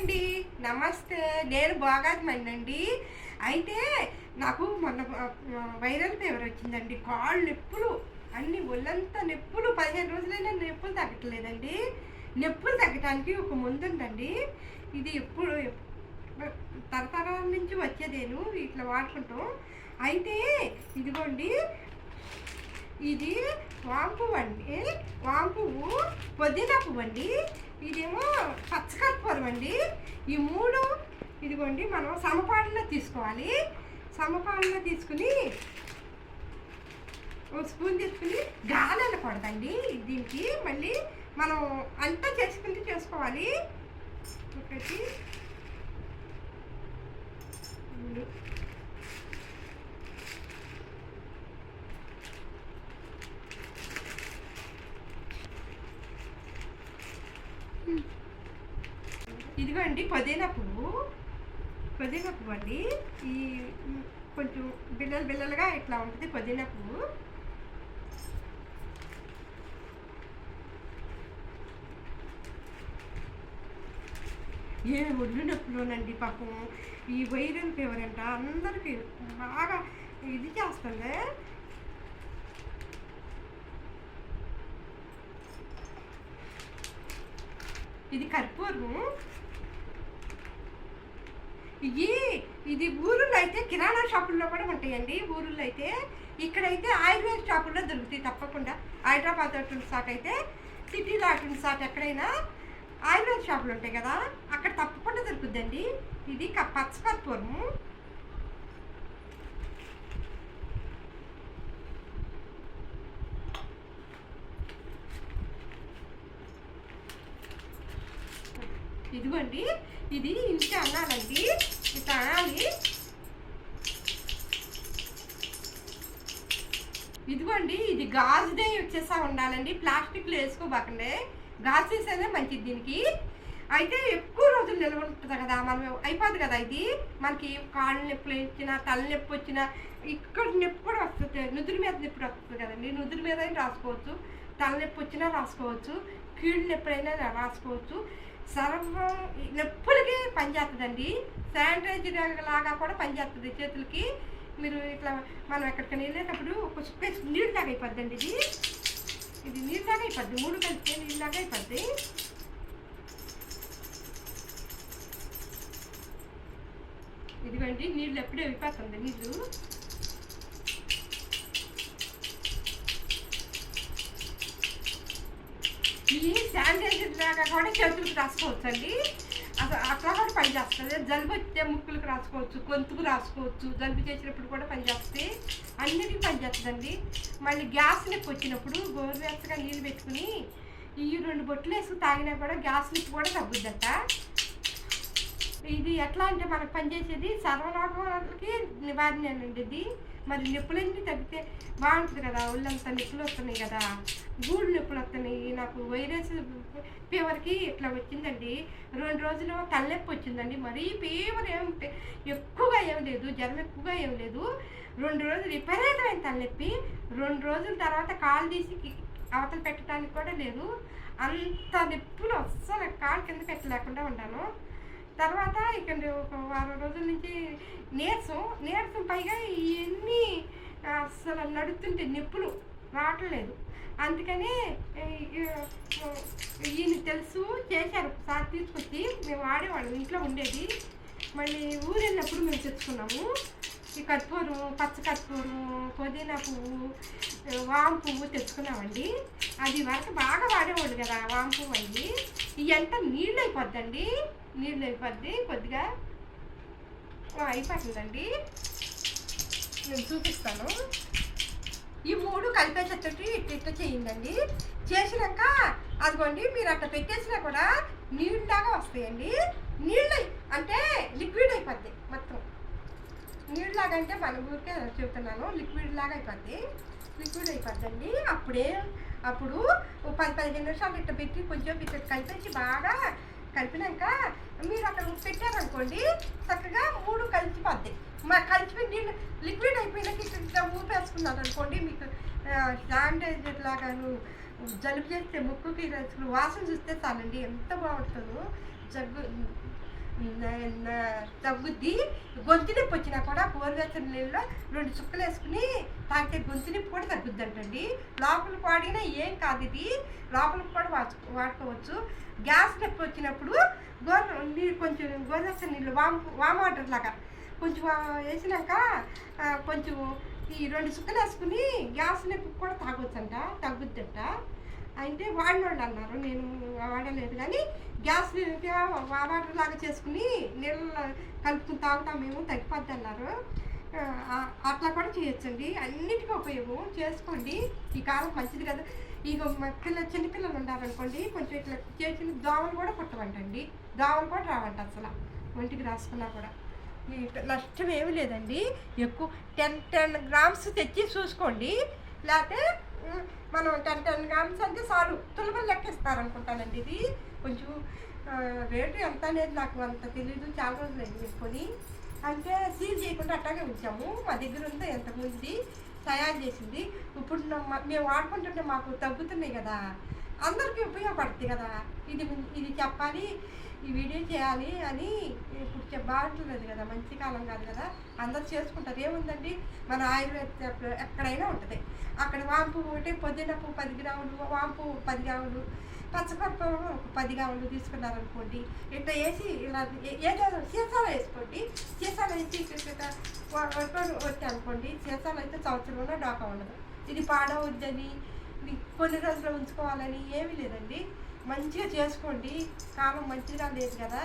అండి. నమస్తే. నేను బాగాజమండి అయితే నాకు మొన్న వైరల్ ఫీవర్ వచ్చిందండి. కాళ్ళు నొప్పులు అన్ని ఒళ్ళంతా నొప్పులు. పదిహేను రోజులైనా నొప్పులు తగ్గట్లేదండి. నొప్పులు తగ్గడానికి ఒక మందు ఉందండి ఇది ఎప్పుడు తరతరాల నుంచి వచ్చేదేను. ఇట్లా వాడుకుంటాం. అయితే ఇదిగోండి. ఇది వాంపు అండి. వాంపు పుదీనా పువ్వు అండి. ఇదేమో పచ్చకర్పూరం అండి. ఈ మూడు ఇదిగోండి మనం సమపాలన తీసుకోవాలి. సమపాలన తీసుకుని ఓ స్పూన్ తీసుకుని గాలి అనకూడదండి దీనికి మళ్ళీ మనం అంతా చేసుకుంటే చేసుకోవాలి. ఒకటి రెండు ఇదిగోండి పుదీనా పువ్వు. పుదీనా పువ్వు అండి. ఈ కొంచెం బిల్లలు బిల్లలుగా ఇట్లా ఉంటుంది పుదీనా పువ్వు. ఏ ఒళ్ళు నొప్పులోనండి పాపం. ఈ వైరల్ ఫీవర్ అంట అందరికీ బాగా ఇది చేస్తుంది. ఇది కర్పూరం ఇది ఇది ఊరులో అయితే కిరాణా షాపుల్లో కూడా ఉంటాయండి. ఊరులో అయితే ఇక్కడైతే ఆయుర్వేద షాపుల్లో దొరుకుతాయి తప్పకుండా. హైదరాబాద్ అటువంటి సాట్ అయితే సిటీలో అటువంటి సాట్ ఎక్కడైనా ఆయుర్వేద షాపులు ఉంటాయి కదా అక్కడ తప్పకుండా దొరుకుద్దండి. ఇది క- ఇదిగోండి ఇది ఇంటి అన్నానండి. ఇట్లా అనాలి ఇదిగోండి ఇది గాజుదే వచ్చేసా ఉండాలండి. ప్లాస్టిక్లో వేసుకోబాకండి. గాజు చేసేదే మంచిది దీనికి. అయితే ఎక్కువ రోజులు నిల్వ ఉంటుంది కదా మనం అయిపోదు కదా ఇది. మనకి కాళ్ళు నొప్పులు వచ్చినా తలనొప్పి వచ్చినా ఇక్కడ నొప్పి కూడా వస్తుంది. నుదురు మీద నొప్పి వస్తుంది కదండి. నుదురు మీద అయినా రాసుకోవచ్చు. తలనొప్పి వచ్చినా రాసుకోవచ్చు. కీళ్ళు నొప్పులైనా రాసుకోవచ్చు. సర్వం నొప్పులకి పనిచేస్తుందండి. శానిటైజర్ లాగా కూడా పనిచేస్తుంది చేతులకి. మీరు ఇట్లా మనం ఎక్కడికైనా వెళ్ళేటప్పుడు ఒక స్పేస్ నీళ్ళు దాకా అయిపోద్దండి ఇది. ఇది నీళ్ళు దాకా అయిపోద్ది మూడు కలిపితే నీళ్ళు లాగా అయిపోద్ది ఇదిగోండి నీళ్ళు ఎప్పుడే అయిపోతుంది నీళ్ళు. ఇది శానిటైజర్ లాగా కూడా చేతులకు రాసుకోవచ్చు అండి అసలు అట్లా కూడా పనిచేస్తుంది జలుబు వచ్చే ముక్కులకు రాసుకోవచ్చు గొంతుకు రాసుకోవచ్చు జలుబు చేసినప్పుడు కూడా పనిచేస్తుంది అన్నిటికీ పనిచేస్తుందండి మళ్ళీ గ్యాస్ నొప్పి వచ్చినప్పుడు గోరువెచ్చగా నీళ్ళు పెట్టుకుని ఈ రెండు బొట్లు వేసుకుని తాగినా కూడా గ్యాస్ నొప్పి కూడా తగ్గుద్దట ఇది ఎట్లా అంటే మనకు పనిచేసేది సర్వరోగాలకి నివారణ అండి ఇది మరి నొప్పులన్నీ తగ్గితే బాగుంటుంది కదా? ఒళ్ళంతా నొప్పులు వస్తున్నాయి కదా? గూడు నొప్పులు వస్తున్నాయి. నాకు వైరస్ ఫీవర్కి ఇట్లా వచ్చిందండి. రెండు రోజులు తలనొప్పి వచ్చిందండి. మరీ ఫీవర్ ఏం ఎక్కువగా ఏం లేదు. జ్వరం ఎక్కువగా ఏం లేదు. రెండు రోజులు విపరీతమైన తలనొప్పి. రెండు రోజుల తర్వాత కాలు తీసి కి- అవతల పెట్టడానికి కూడా లేదు. అంత నొప్పులు అస్సలు కాలు కింద పెట్టలేకుండా ఉన్నాను తర్వాత ఇక్కడ ఒక వారం రోజుల నుంచి నీరసం నీరసం పైగా ఇవన్నీ అసలు నడుస్తుంటే నొప్పులు రావట్లేదు. అందుకని ఈయన తెలుసు చేశారు. సార్ తీసుకొచ్చి మేము వాడేవాళ్ళం ఇంట్లో ఉండేది. మళ్ళీ ఊరు వెళ్ళినప్పుడు మేము తెచ్చుకున్నాము. ఈ కర్పూరం పచ్చ కర్పూరం పుదీనా పువ్వు వాము పువ్వు తెచ్చుకున్నామండి. అది వరకు బాగా వాడేవాళ్ళు కదా వాము పువ్వు అండి ఇవంతా నీళ్ళు అయిపోద్దండి. నీళ్ళు అయిపోద్ది కొద్దిగా అయిపోతుందండి. నేను చూపిస్తాను. ఈ మూడు కలిపేసేటట్టు ఇట్లా చేయండి చేసినాక అదిగోండి మీరు అట్లా పెట్టేసినా కూడా నీళ్ళలాగా వస్తాయండి. నీళ్ళు అంటే లిక్విడ్ అయిపోద్ది మొత్తం. నీళ్ళలాగా అంటే మన ఊరికే చెబుతున్నాను లిక్విడ్ లాగా అయిపోద్ది. లిక్విడ్ అయిపోద్దండి. అప్పుడే అప్పుడు పది పదిహేను నిమిషాలు ఇట్లా పెట్టి కొంచెం ఇట్లా కలిపేసి బాగా కలిపినాక మీరు అక్కడ పెట్టారనుకోండి చక్కగా మూడు కలిసిపోద్ది. మా కలిసిపోయి నీళ్ళు లిక్విడ్ అయిపోయినాక ఇట్లా ఊపేసుకున్నారు అనుకోండి మీకు శానిటైజర్ లాగాను జలుబు చేస్తే ముక్కుకి వాసన చూస్తే చాలండి ఎంత బాగుంటుందో. జగ్గు తగ్గుద్ది గొంతు నొప్పి వచ్చినా కూడా గోరువెచ్చని నీళ్ళలో రెండు చుక్కలు వేసుకుని తాగితే గొంతు నొప్పి కూడా తగ్గుద్ది అంటండి లోపల వాడినా ఏం కాదు ఇది. లోపలికి కూడా వాచు వాడుకోవచ్చు. గ్యాస్ నొప్పి వచ్చినప్పుడు గోరు నీళ్ళు కొంచెం గోరువెచ్చని నీళ్ళు వామ్ వామ్ వాటర్ లాగా కొంచెం వేసినాక కొంచెం ఈ రెండు చుక్కలు వేసుకుని గ్యాస్ నొప్పి కూడా తాగొచ్చంట తగ్గుద్దంట. అంటే వాడినోళ్ళు అన్నారు. నేను వాడలేదు కానీ గ్యాస్ వాటర్ లాగా చేసుకుని నీళ్ళ కలుపుకుని తాగుతాం మేము తగ్గిపోద్ది అన్నారు. అట్లా కూడా చేయొచ్చండి. అన్నిటికీ ఉపయోగం. చేసుకోండి. ఈ కాలం మంచిది కదా. ఇక మా పిల్ల చిన్నపిల్లలు ఉండాలనుకోండి కొంచెం ఇట్లా చేసిన దోమలు కూడా కుట్టమంటండి దోమలు కూడా రావంట అసలు. ఒంటికి రాసుకున్నా కూడా. మీకు నష్టం ఏమీ లేదండి. ఎక్కువ టెన్ టెన్ గ్రామ్స్ తెచ్చి చూసుకోండి. లేకపోతే మనం టెన్ టెన్ గ్రామ్స్ అంటే చాలు. తులబలు లెక్కిస్తారనుకుంటానండి ఇది. కొంచెం రేటు ఎంత అనేది నాకు అంత తెలియదు చాలా రోజులు అయింది చెప్పుకొని అంటే సీల్ చేయకుండా అట్టాగే ఉంచాము. మా దగ్గర ఉందో ఎంతమంది తయారు చేసింది. ఇప్పుడు మేము వాడుకుంటుంటే మాకు తగ్గుతున్నాయి కదా. అందరికీ ఉపయోగపడుతుంది కదా. ఇది ఇది చెప్పాలి. ఈ వీడియో చేయాలి అని ఇప్పుడు బాగుంటుంది కదా మంచి కాలం కాదు కదా అందరు చేసుకుంటారు. ఏముందండి? మన ఆయుర్వేద ఎక్కడైనా ఉంటుంది. అక్కడ వాంపు ఒకటి పొద్దున్న పువ్వు పది గ్రాములు వాంపు పది గ్రాములు పచ్చపప్పు ఒక పది గ్రాములు తీసుకున్నారనుకోండి ఇట్లా వేసి ఇలా ఏదో సీసాలు వేసుకోండి. సీసాలు వేసి వచ్చి అనుకోండి సీసాలు అయితే సంవత్సరంలో డాకా ఉండదు. ఇది పాడవద్దని కొన్ని రోజులు ఉంచుకోవాలని ఏమీ లేదండి. మంచిగా చేసుకోండి. కాలం మంచిగా లేదు కదా.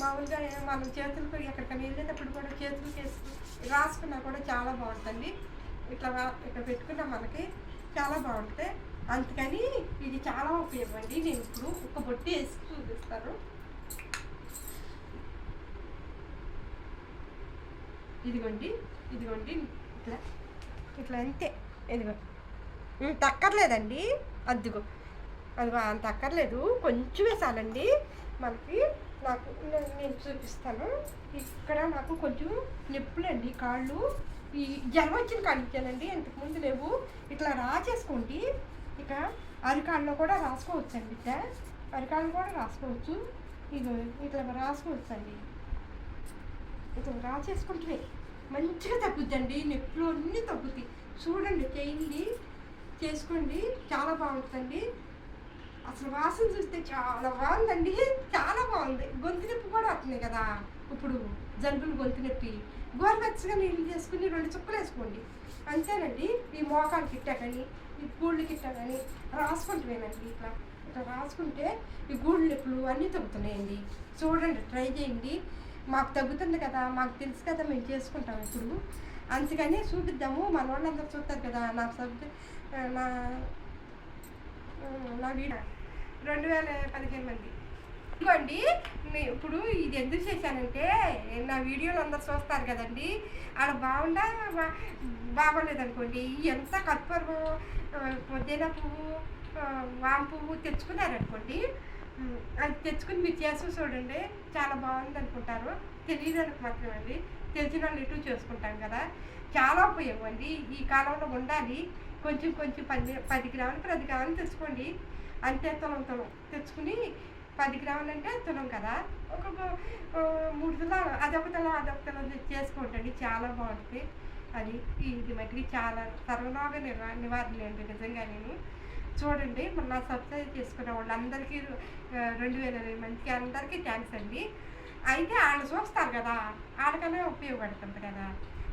మామూలుగా మనం చేతులకు ఎక్కడికైనా వెళ్ళేటప్పుడు కూడా చేతులకి వేసుకు రాసుకున్నా కూడా చాలా బాగుంటుంది. ఇట్లా ఇక్కడ పెట్టుకున్నా మనకి చాలా బాగుంటుంది. అందుకని ఇది చాలా ఉపయోగం అండి. నేను ఇప్పుడు ఒక బొట్టి వేసి చూపిస్తాను. ఇదిగోండి ఇదిగోండి. ఇట్లా ఇట్లా అంతే. ఇదిగో. తక్కర్లేదండి. అదిగో అది అంత అక్కర్లేదు. కొంచెం వేసాలండి. మనకి నాకు నేను నేను చూపిస్తాను. ఇక్కడ నాకు కొంచెం నొప్పులండి కాళ్ళు. ఈ జ్వరం వచ్చిన కాళ్ళు ఇంతకుముందు లేవు. ఇట్లా రాసేసుకోండి ఇక అరికాళ్ళలో కూడా రాసుకోవచ్చండి ఇట్లా అరికాళ్ళు కూడా రాసుకోవచ్చు. ఇది ఇట్లా రాసుకోవచ్చండి. ఇట్లా రాసేసుకుంటే మంచిగా తగ్గుద్దండి. నొప్పులు అన్నీ తగ్గుతాయి. చూడండి చేయండి చేసుకోండి. చాలా బాగుంటుందండి. అసలు వాసన చూస్తే చాలా బాగుందండి. చాలా బాగుంది. గొంతు నొప్పి కూడా వస్తుంది కదా. ఇప్పుడు జలుబులు గొంతు నొప్పి. గోరువెచ్చగా నీళ్ళు చేసుకుని రెండు చుక్కలు వేసుకోండి. అంతేనండి. ఈ మోకాలు కిట్టా కానీ ఈ గూళ్ళు కిట్టా కానీ రాసుకుంటున్నానండి ఇట్లా. ఇట్లా రాసుకుంటే ఈ గూళ్ళు నొప్పులు అన్నీ తగ్గుతున్నాయండి. చూడండి ట్రై చేయండి. మాకు తగ్గుతుంది కదా. మాకు తెలుసు కదా మేము చేసుకుంటాం ఇప్పుడు. అందుకని చూపిద్దాము. మన వాళ్ళందరూ చూస్తారు కదా. నా సబ్జెక్ట్ నా నా వీడియో. రెండు వేల పదిహేను మంది. ఇదిగోండి ఇప్పుడు ఇది ఎందుకు చేశానంటే నా వీడియోలు అందరు చూస్తారు కదండి. అక్కడ బాగుండా బా- బాగోలేదనుకోండి. ఎంత కర్పూరము పొద్దున పువ్వు వామ పువ్వు తెచ్చుకున్నారనుకోండి అది తెచ్చుకుని మీరు చేసి చూడండి చాలా బాగుంది అనుకుంటారు తెలియడానికి మాత్రమే అండి. తెలిసిన వాళ్ళు ఇటు చేసుకుంటాం కదా. చాలా ఉపయోగం అండి. ఈ కాలంలో ఉండాలి. కొంచెం కొంచెం పది పది గ్రాములు పది గ్రాములు తెచ్చుకోండి. అంటే తులం తులం. తెచ్చుకుని పది గ్రాములు అంటే తులం కదా. ఒక మూడు తులాలు అదొక తులం అదొక తులం చేసుకోండి. చాలా బాగుంటుంది. అది ఇది మట్టి చాలా సర్వనాగ నివా నివారణ అండి నిజంగా నేను. చూడండి మొన్న సబ్స్క్రైబ్ చేసుకున్న వాళ్ళందరికీ అందరికీ రెండు వేల ఇరవై మందికి అందరికీ థ్యాంక్స్ అండి. అయితే వాళ్ళు చూస్తారు కదా వాళ్ళకనే ఉపయోగపడుతుంది కదా.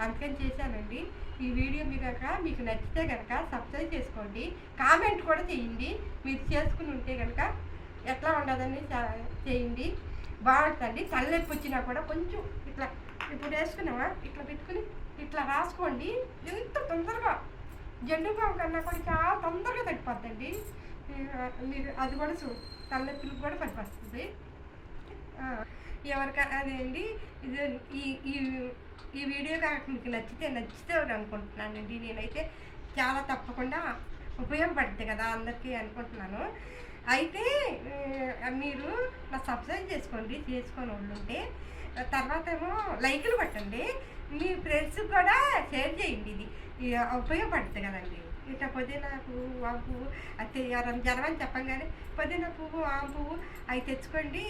అందుకని చేశానండి. ఈ వీడియో మీ కనుక మీకు నచ్చితే కనుక సబ్స్క్రైబ్ చేసుకోండి. కామెంట్ కూడా చేయండి. మీరు చేసుకుని ఉంటే కనుక ఎట్లా ఉండదని చ- చేయండి. బాగుంటుందండి. తలనొప్పి వచ్చినా కూడా కొంచెం ఇట్లా ఇప్పుడు వేసుకున్నామా ఇట్లా పెట్టుకుని ఇట్లా రాసుకోండి. ఎంత తొందరగా. జండు బాబు కన్నా కూడా చాలా తొందరగా తగ్గిపోద్దండి. మీరు అది కూడా చూ తలనొప్పులకు కూడా పనికొస్తుంది. ఎవరికైనా అదే అండి. ఇది ఈ ఈ ఈ వీడియో కనుక మీకు నచ్చితే నచ్చితే అనుకుంటున్నానండి నేనైతే చాలా తప్పకుండా ఉపయోగపడుతుంది కదా అందరికీ అనుకుంటున్నాను. అయితే మీరు నా సబ్స్క్రైబ్ చేసుకోండి చేసుకొని వాళ్ళు ఉంటే తర్వాత ఏమో లైకులు పట్టండి మీ ఫ్రెండ్స్ కూడా షేర్ చేయండి ఇది. ఉపయోగపడుతుంది కదండి. ఇట్లా పుదీనా పువ్వు ఆ పువ్వు అది జ్వరం అని చెప్పంగానే పుదీనా పువ్వు ఆ పువ్వు అవి తెచ్చుకోండి.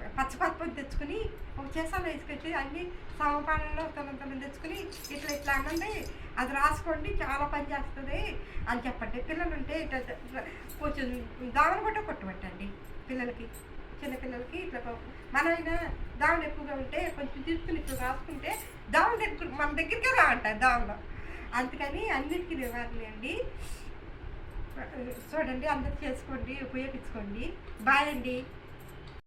ఉమ్, తెచ్చుకుని ఒక చేసాలు వేసుకొచ్చి అన్ని సమపాలనలో తొలం తెచ్చుకుని ఇట్లా ఇట్లా అనండి. అది రాసుకోండి చాలా పని చేస్తుంది అని చెప్పండి. పిల్లలు ఉంటే ఇట్లా కొంచెం దావన పట్ట కొట్టబట్టండి పిల్లలకి చిన్నపిల్లలకి ఇట్లా మనమైనా దావన ఎక్కువగా ఉంటే కొంచెం తీసుకుని ఇట్లా రాసుకుంటే దావన దగ్గర మన దగ్గరికే రావంట దావన. అందుకని అన్నిటికీ నివారణ అండి. చూడండి అందరు చేసుకోండి ఉపయోగించుకోండి. బాయ్ అండి.